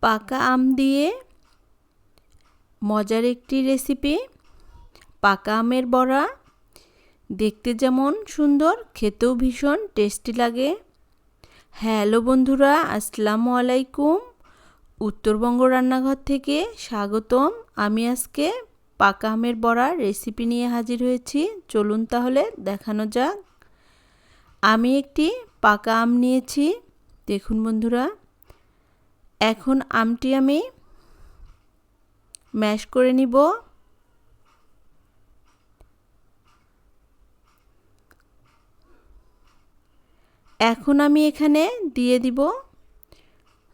পাকা আম দিয়ে মজার একটি রেসিপি পাকা আমের বড়া। দেখতে যেমন সুন্দর, খেতেও ভীষণ টেস্টি লাগে। হ্যালো বন্ধুরা, আসসালামু আলাইকুম। উত্তরবঙ্গ রান্নাঘর থেকে স্বাগতম। আমি আজকে পাকা আমের বড়ার রেসিপি নিয়ে হাজির হয়েছি। চলুন তাহলে দেখানো যাক। আমি একটি পাকা আম নিয়েছি। দেখুন বন্ধুরা। এখন আমটি আমি ম্যাশ করে নিব। এখন আমি এখানে দিয়ে দিব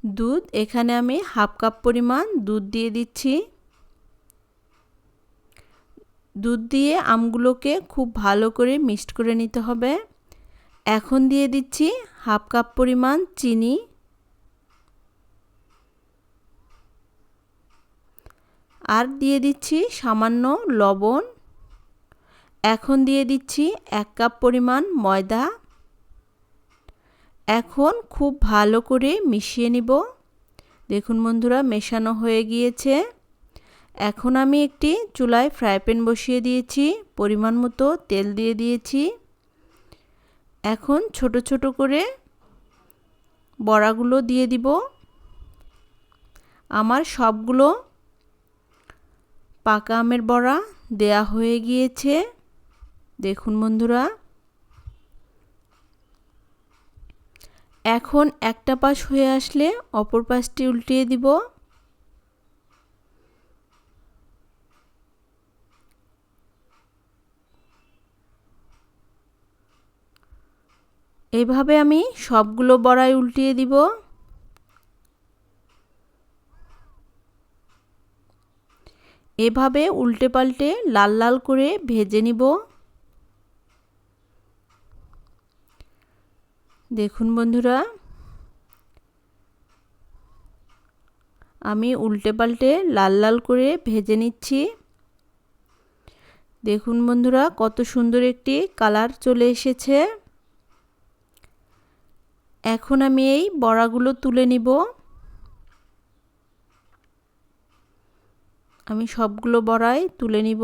দুধ। এখানে আমি হাফ কাপ পরিমাণ দুধ দিয়ে দিচ্ছি। দুধ দিয়ে আমগুলোকে খুব ভালো করে মিক্সড করে নিতে হবে। এখন দিয়ে দিচ্ছি হাফ কাপ পরিমাণ চিনি। আর দিয়ে দিচ্ছি সামান্য লবণ। এখন দিয়ে দিচ্ছি এক কাপ পরিমাণ ময়দা। এখন খুব ভালো করে মিশিয়ে নিব। দেখুন বন্ধুরা, মেশানো হয়ে গিয়েছে। এখন আমি একটি চুলায় ফ্রাই প্যান বসিয়ে দিয়েছি। পরিমাণ মতো তেল দিয়ে দিয়েছি। এখন ছোট ছোট করে বড়াগুলো দিয়ে দিব। আমার সবগুলো পাকা আমের বড়া দেয়া হয়ে গিয়েছে। দেখুন বন্ধুরা। এখন একটা পাশ হয়ে আসলে অপর পাশটি উল্টিয়ে দিব। এইভাবে আমি সবগুলো বড়াই উল্টিয়ে দিব। এভাবে উল্টে পাল্টে লাল লাল করে ভেজে নিব। দেখুন বন্ধুরা, আমি উল্টে পাল্টে লাল লাল করে ভেজে নিচ্ছি। দেখুন বন্ধুরা, কত সুন্দর একটি কালার চলে এসেছে। এখন আমি এই বড়াগুলো তুলে নিব। আমি সবগুলো বড়াই তুলে নিব।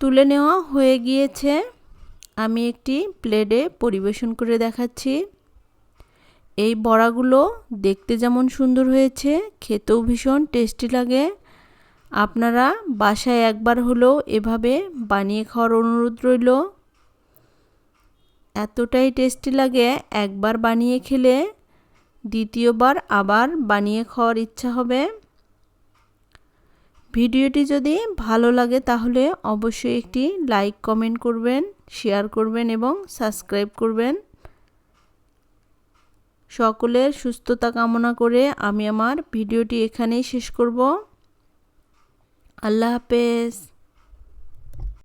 তুলে নেওয়া হয়ে গিয়েছে। আমি একটি প্লেটে পরিবেশন করে দেখাচ্ছি। এই বড়াগুলো দেখতে যেমন সুন্দর হয়েছে, খেতেও ভীষণ টেস্টি লাগে। আপনারা বাসায় একবার হলেও এভাবে বানিয়ে খাওয়ার অনুরোধ রইল। এতটাই টেস্টি লাগে একবার বানিয়ে খেলে। দ্বিতীয়বার আবার বানিয়ে খাওয়ার ইচ্ছা হবে। ভিডিওটি যদি ভালো লাগে তাহলে অবশ্যই একটি লাইক, কমেন্ট করবেন, শেয়ার করবেন এবং সাবস্ক্রাইব করবেন। সকলের সুস্থতা কামনা করে আমি আমার ভিডিওটি এখানেই শেষ করব। আল্লাহ হাফেজ।